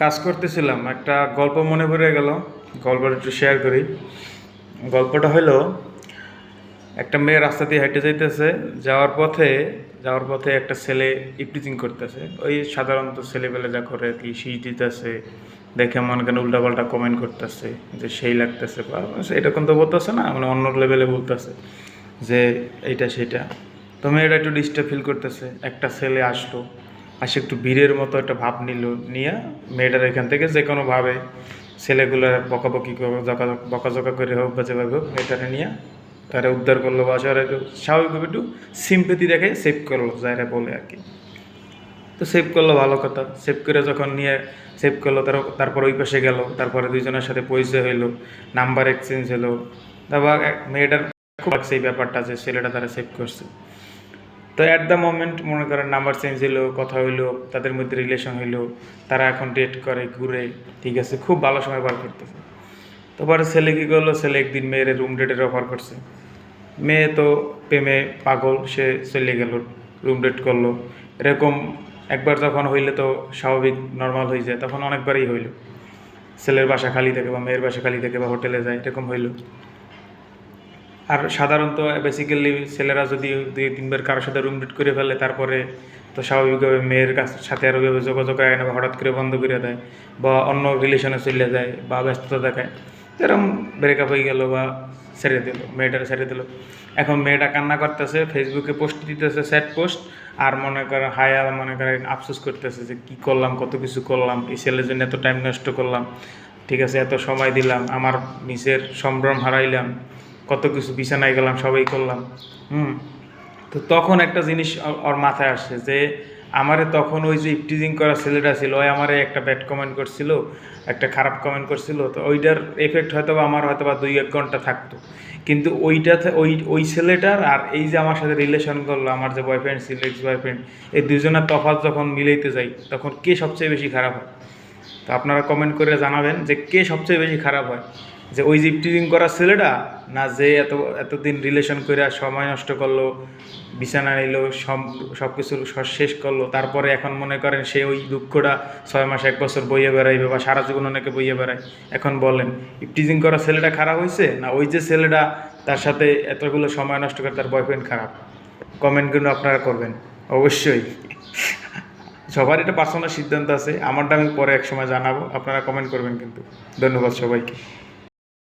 কাজ করতেছিলাম, একটা গল্প মনে পড়ে গেল, গল্পটা একটু শেয়ার করি। গল্পটা হলো একটা মেয়ে রাস্তা দিয়ে হেঁটে যাইতেছে, যাওয়ার পথে যাওয়ার পথে একটা ছেলে ইপটিজিং করতেছে। ওই সাধারণত ছেলেবেলে যা করে আর কি, শীষ দিতেছে, দেখে মনে কেন উল্টাপাল্টা কমেন্ট করতেছে, যে সেই লাগতেছে বা এরকম তো বলতেছে না মানে অন্য লেভেলে বলতেছে, যে এইটা সেটা। তো মেয়েটা একটু ডিস্টার্ব ফিল করতেছে, একটা ছেলে আসলো আসে একটু বীরের মতো একটা ভাব নিল, নিয়ে মেয়েটার এখান থেকে যে কোনোভাবে ছেলেগুলো বকাবকি বকাঝকা করে হোক বা যেভাবে হোক, মেয়েটারে নিয়ে তারা উদ্ধার করল বা সে একটু স্বাভাবিকভাবে একটু সিম্পেতি দেখে সেভ করল যারা বলে আর কি। তো সেভ করল ভালো কথা। সেভ করে যখন নিয়ে সেভ করল তার তারপর ওই পাশে গেল, তারপরে দুইজনের সাথে পরিচয় হইল নাম্বার এক্সচেঞ্জ হলো তারপর মেয়েটার খুব লাগছে ব্যাপারটা যে ছেলেটা তারা সেভ করছে। তো অ্যাট দ্য মোমেন্ট মনে করেন নাম্বার চেঞ্জ হইল কথা হইল তাদের মধ্যে রিলেশন হইল তারা এখন ডেট করে ঘুরে ঠিক আছে খুব ভালো সময় পার করতেছে। তো পরে ছেলে কী করল? ছেলে একদিন মেয়ের রুম ডেটের অফার করছে। মেয়ে তো প্রেমে পাগল সে চলে গেল রুম ডেট করল। এরকম একবার যখন হইলে তো স্বাভাবিক নর্মাল হয়ে যায় তখন অনেকবারই হইল। ছেলের বাসা খালি থাকে বা মেয়ের বাসা খালি থাকে বা হোটেলে যায় এরকম হইল। আর সাধারণত বেসিক্যালি ছেলেরা যদি দুই তিনবার কারোর সাথে রুম ডেট করে ফেলে, তারপরে তো স্বাভাবিকভাবে মেয়ের কাছ সাথে আর ওইভাবে যোগাযোগ রাখে না বা হঠাৎ করে বন্ধ করে দেয় বা অন্য রিলেশনে চলে যায় বা ব্যস্ততা দেখায় এরকম ব্রেকআপ হয়ে গেল বা ছেড়ে দিল, মেয়েটার ছেড়ে দিল। এখন মেয়েটা কান্না করতেছে ফেসবুকে পোস্ট দিতেছে স্যাড পোস্ট আর মনে করেন হায়া মনে করেন আফসোস করতেছে যে কী করলাম, কত কিছু করলাম, এই ছেলের জন্য এত টাইম নষ্ট করলাম, ঠিক আছে, এত সময় দিলাম, আমার নিজের সম্ভ্রম হারাইলাম কত কিছু বিছানায় গেলাম, সবাই করলাম। হুম। তো তখন একটা জিনিস ওর- মাথায় আসছে যে, আমারে তখন ওই যে ইপটিজিং করা ছেলেটা ছিল, ওই আমারে একটা ব্যাড কমেন্ট করছিল, একটা খারাপ কমেন্ট করছিল, তো ওইটার এফেক্ট হয়তো বা আমার হয়তো বা দুই এক ঘণ্টা থাকতো। কিন্তু ওইটাতে, ওই ওই ছেলেটার আর এই যে আমার সাথে রিলেশন করল, আমার যে বয়ফ্রেন্ড ছিল এক্স বয়ফ্রেন্ড এই দুজনের তফাৎ যখন মিলাইতে যাই, তখন কে সবচেয়ে বেশি খারাপ হয়? তো আপনারা কমেন্ট করে জানাবেন যে কে সবচেয়ে বেশি খারাপ হয়? যে ওই যে ইপটিজিং করা ছেলেটা, না যে এত, এতদিন রিলেশন করে সময় নষ্ট করল, বিছানা নিলো, সব সব কিছু শেষ করল, তারপরে এখন মনে করেন সে ওই দুঃখটা ছয় মাস, এক বছর বইয়ে বেড়াইবে বা সারা জীবন অনেকে বইয়ে বেড়ায়। এখন বলেন ইপটিজিং করা ছেলেটা খারাপ হয়েছে না ওই যে ছেলেটা তার সাথে এতগুলো সময় নষ্ট করে তার বয়ফ্রেন্ড খারাপ? কমেন্টগুলো আপনারা করবেন, অবশ্যই। সবার এটা পার্সোনাল সিদ্ধান্ত আছে, আমারটা আমি পরে এক সময় জানাব, আপনারা কমেন্ট করবেন কিন্তু। ধন্যবাদ সবাইকে।